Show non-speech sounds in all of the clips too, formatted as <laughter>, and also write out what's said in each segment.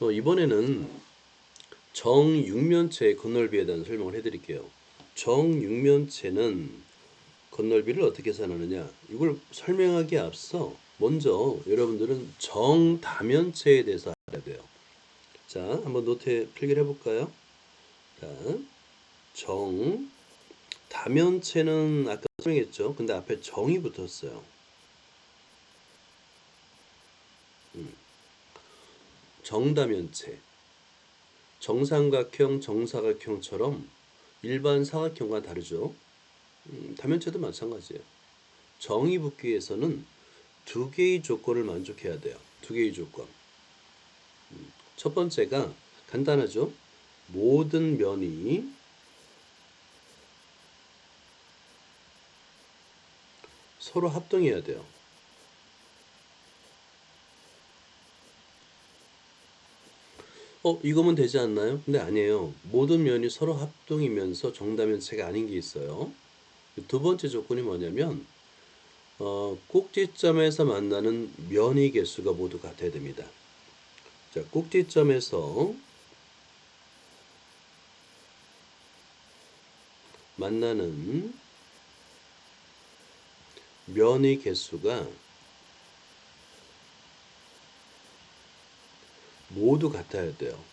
어, 이번에는 정육면체의 건널비에 대한 설명을 해드릴게요. 정육면체는 건널비를 어떻게 계산하느냐? 이걸 설명하기에 앞서 먼저 여러분들은 정다면체에 대해서 알아야 돼요. 자, 한번 노트에 필기를 해볼까요? 자, 정 다면체는 아까 설명했죠. 근데 앞에 정이 붙었어요. 정다면체. 정삼각형, 정사각형처럼 일반 사각형과 다르죠. 음, 다면체도 마찬가지예요. 정이 붙기 위해서는 두 개의 조건을 만족해야 돼요. 두 개의 조건. 음, 첫 번째가 간단하죠. 모든 면이 서로 합동해야 돼요. 어, 이거면 되지 않나요? 근데 아니에요. 모든 면이 서로 합동이면서 정다면체가 아닌 게 있어요. 두 번째 조건이 뭐냐면, 어, 꼭지점에서 만나는 면의 개수가 모두 같아야 됩니다. 자, 꼭지점에서 만나는 면의 개수가 모두 같아야 돼요.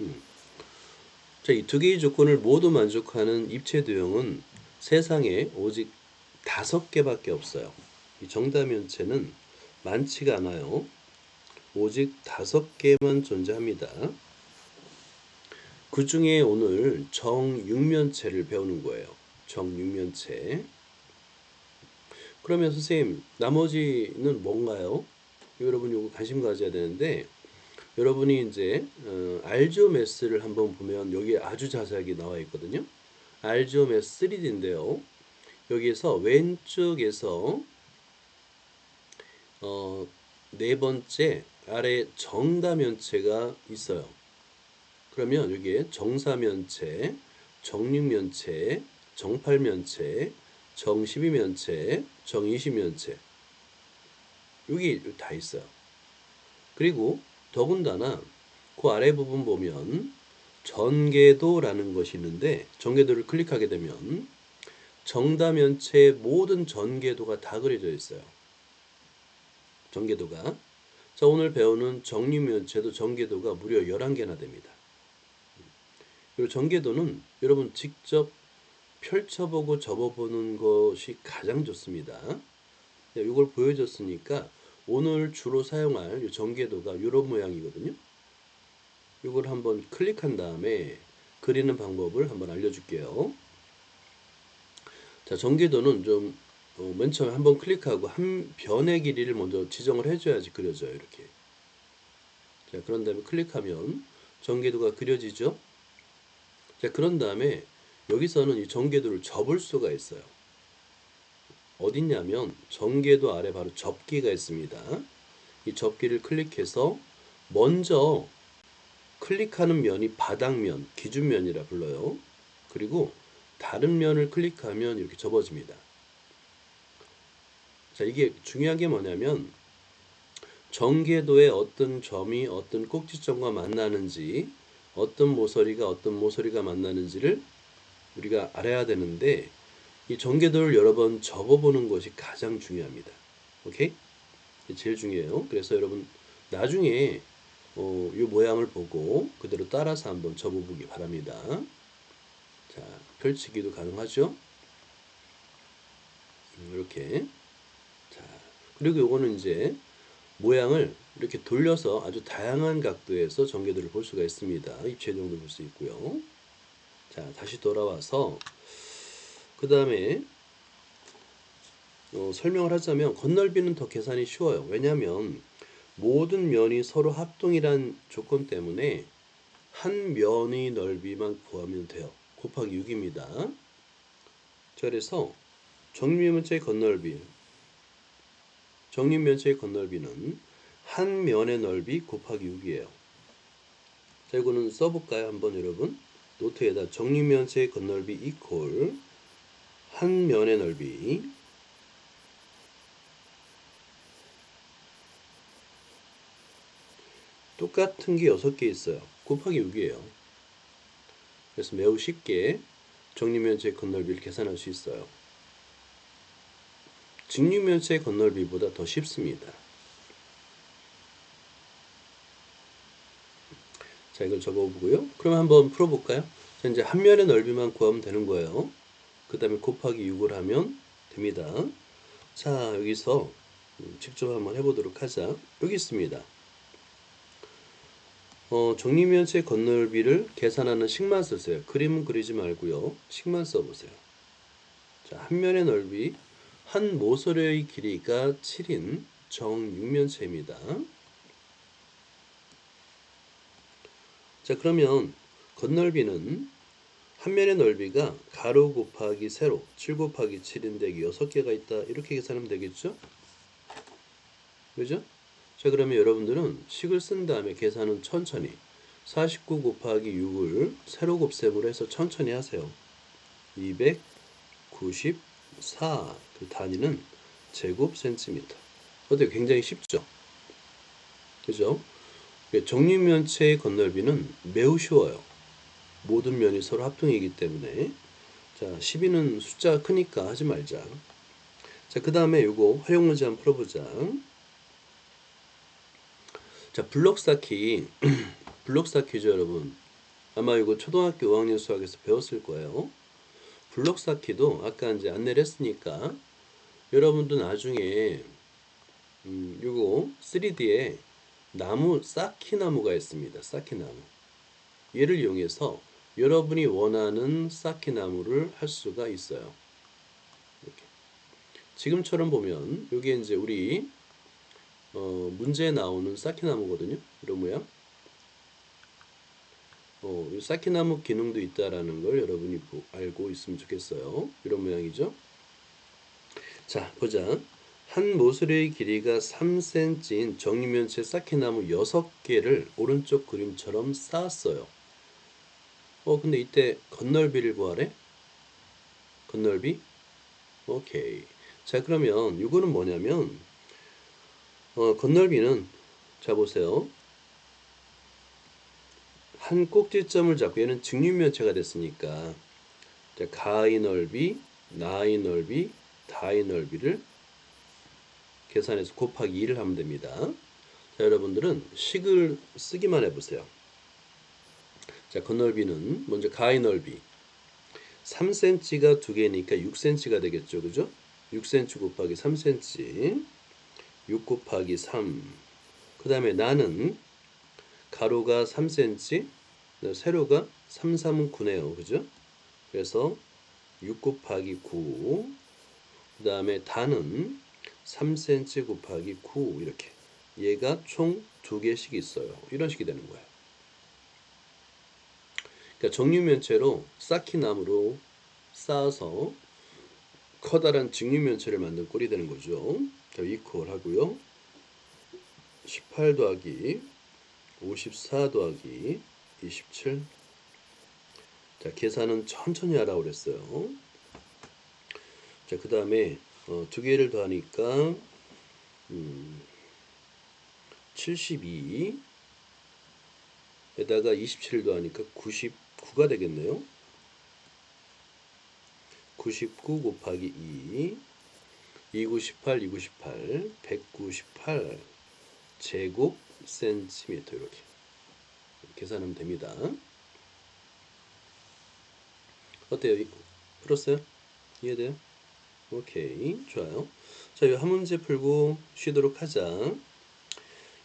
음. 자, 이 두 개의 조건을 모두 만족하는 입체 도형은 세상에 오직 다섯 개밖에 없어요. 이 정다면체는 많지가 않아요. 오직 다섯 개만 존재합니다. 그 중에 오늘 정육면체를 배우는 거예요. 정육면체. 그러면 선생님, 나머지는 뭔가요? 여러분 요거 관심 가져야 되는데, 여러분이 이제 어, 알지오메스를 한번 보면 여기 아주 자세하게 나와 있거든요. 알지오메스 3D인데요. 여기에서 왼쪽에서 어, 네 번째 아래 정다면체가 있어요. 그러면 여기에 정사면체, 정육면체, 정팔면체, 정12면체, 정20면체 여기 다 있어요. 그리고 더군다나 그 아래 부분 보면 전개도라는 것이 있는데 전개도를 클릭하게 되면 정다면체의 모든 전개도가 다 그려져 있어요. 전개도가 자 오늘 배우는 정육면체도 전개도가 무려 11개나 됩니다. 그리고 전개도는 여러분 직접 펼쳐보고 접어보는 것이 가장 좋습니다. 이걸 네, 보여줬으니까 오늘 주로 사용할 전개도가 이런 모양이거든요. 이걸 한번 클릭한 다음에 그리는 방법을 한번 알려줄게요. 자, 전개도는 좀맨 어, 처음에 한번 클릭하고 한 변의 길이를 먼저 지정을 해줘야지 그려져요. 이렇게. 자, 그런 다음에 클릭하면 전개도가 그려지죠. 자, 그런 다음에 여기서는 이 전개도를 접을 수가 있어요. 어딨냐면 전개도 아래 바로 접기가 있습니다. 이 접기를 클릭해서 먼저 클릭하는 면이 바닥면, 기준면이라 불러요. 그리고 다른 면을 클릭하면 이렇게 접어집니다. 자, 이게 중요한 게 뭐냐면 전개도의 어떤 점이 어떤 꼭지점과 만나는지 어떤 모서리가 어떤 모서리가 만나는지를 우리가 알아야 되는데 이 전개도를 여러 번 접어보는 것이 가장 중요합니다. 오케이? 제일 중요해요. 그래서 여러분 나중에 어, 이 모양을 보고 그대로 따라서 한번 접어보기 바랍니다. 자, 펼치기도 가능하죠. 음, 이렇게. 자, 그리고 요거는 이제 모양을 이렇게 돌려서 아주 다양한 각도에서 전개도를 볼 수가 있습니다. 입체 정도 볼 수 있고요. 자, 다시 돌아와서 그 다음에 어, 설명을 하자면 건널비는 더 계산이 쉬워요. 왜냐하면 모든 면이 서로 합동이란 조건 때문에 한 면의 넓이만 구하면 돼요. 곱하기 6입니다. 그래서 정육면체의 건널비 정육면체의 건널비는 한 면의 넓이 곱하기 6이에요. 자, 이거는 써볼까요? 한번 여러분. 노트에다 정리면체 겉넓이 equal 한 면의 넓이 똑같은 게 6개 있어요. 곱하기 6이에요. 그래서 매우 쉽게 정리면체 겉넓이를 계산할 수 있어요. 직류면체 겉넓이보다 더 쉽습니다. 자, 이걸 적어보고요. 그럼 한번 풀어볼까요? 자, 이제 한 면의 넓이만 구하면 되는 거예요. 그 다음에 곱하기 6을 하면 됩니다. 자, 여기서 음, 직접 한번 해보도록 하자. 여기 있습니다. 어, 정리면체 건널비를 계산하는 식만 쓰세요. 그림은 그리지 말고요. 식만 써보세요. 자, 한 면의 넓이, 한 모서리의 길이가 7인 정육면체입니다. 자, 그러면 건널비는 한 면의 넓이가 가로 곱하기 세로 7 곱하기 7인데 6개가 있다. 이렇게 계산하면 되겠죠? 그죠? 자, 그러면 여러분들은 식을 쓴 다음에 계산은 천천히 49 곱하기 6을 세로 곱셈으로 해서 천천히 하세요. 294. 그 단위는 제곱 센티미터. 어때요? 굉장히 쉽죠? 그죠? 정육면체의 건널비는 매우 쉬워요. 모든 면이 서로 합동이기 때문에 자 12는 숫자가 크니까 하지 말자. 자그 다음에 요거 활용 문제 한번 풀어보자. 자 블록 쌓기 <clears throat> 블록 쌓기죠 여러분. 아마 이거 초등학교 5학년 수학에서 배웠을 거예요. 블록 쌓기도 아까 이제 안내를 했으니까 여러분도 나중에 음, 요거 3D에 나무 쌓기 나무가 있습니다. 쌓기 나무. 얘를 이용해서 여러분이 원하는 쌓기 나무를 할 수가 있어요. 이렇게. 지금처럼 보면 여기 이제 우리 어, 문제에 나오는 쌓기 나무거든요. 이런 모양. 어, 이 쌓기 나무 기능도 있다라는 걸 여러분이 보- 알고 있으면 좋겠어요. 이런 모양이죠. 자, 보자. 한 모서리의 길이가 3cm인 정리면체 쌓기나무 6개를 오른쪽 그림처럼 쌓았어요. 어, 근데 이때 건널비를 구하래? 건널비? 오케이. 자, 그러면 이거는 뭐냐면, 어, 건널비는, 자, 보세요. 한 꼭지점을 잡고 얘는 직육면체가 됐으니까, 자, 가의 넓이, 나의 넓이, 다의 넓이를 계산해서 곱하기 2를 하면 됩니다. 자, 여러분들은 식을 쓰기만 해보세요. 자, 건널비는 먼저 가의 넓이 3cm가 두 개니까 6cm가 되겠죠. 그죠? 6cm 곱하기 3cm 6 곱하기 3. 그 다음에 나는 가로가 3cm, 세로가 3, 3은 9네요. 그죠? 그래서 6 곱하기 9. 그 다음에 단은 3cm 곱하기 9 이렇게 얘가 총 두 개씩 있어요. 이런 식이 되는 거예요. 그러니까 정육면체로 쌓기나무로 쌓아서 커다란 직육면체를 만든 꼴이 되는 거죠. 자, 이퀄 하고요. 18 더하기 54 더하기 27 자, 계산은 천천히 하라고 그랬어요. 자, 그 다음에 어, 두 개를 더하니까 음, 72 에다가 27을 더하니까 99가 되겠네요. 99 곱하기 2 298 298 198 제곱 센티미터 이렇게 계산하면 됩니다. 어때요? 풀었어요? 이해돼요? 오케이 좋아요. 자 이 한 문제 풀고 쉬도록 하자.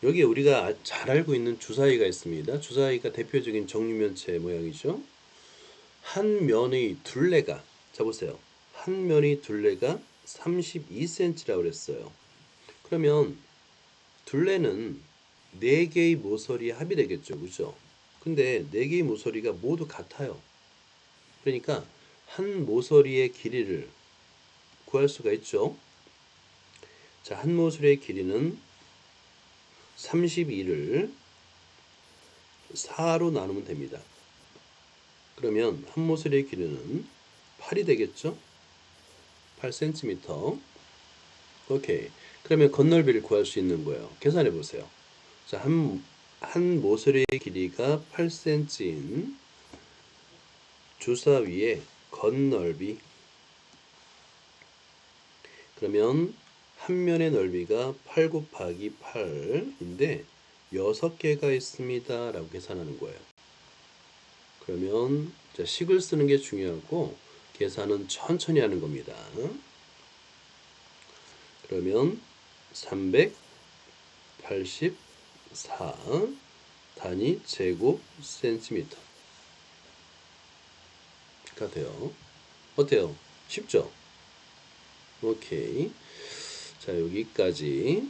여기에 우리가 아- 잘 알고 있는 주사위가 있습니다. 주사위가 대표적인 정육면체 모양이죠. 한 면의 둘레가 자 보세요. 한 면의 둘레가 32cm라고 그랬어요. 그러면 둘레는 4개의 모서리 합이 되겠죠. 그죠? 근데 4개의 모서리가 모두 같아요. 그러니까 한 모서리의 길이를 구할 수가 있죠. 자, 한 모서리의 길이는 32를 4로 나누면 됩니다. 그러면 한 모서리의 길이는 8이 되겠죠? 8cm. 오케이. 그러면 건널비를 구할 수 있는 거예요. 계산해 보세요. 자, 한, 한 모서리의 길이가 8cm인 주사 위의 겉넓이 그러면 한 면의 넓이가 8 곱하기 8인데 6개가 있습니다. 라고 계산하는 거예요. 그러면 자, 식을 쓰는 게 중요하고 계산은 천천히 하는 겁니다. 그러면 384 단위 제곱 센티미터 가 돼요. 어때요? 쉽죠? 오케이. 자, 여기까지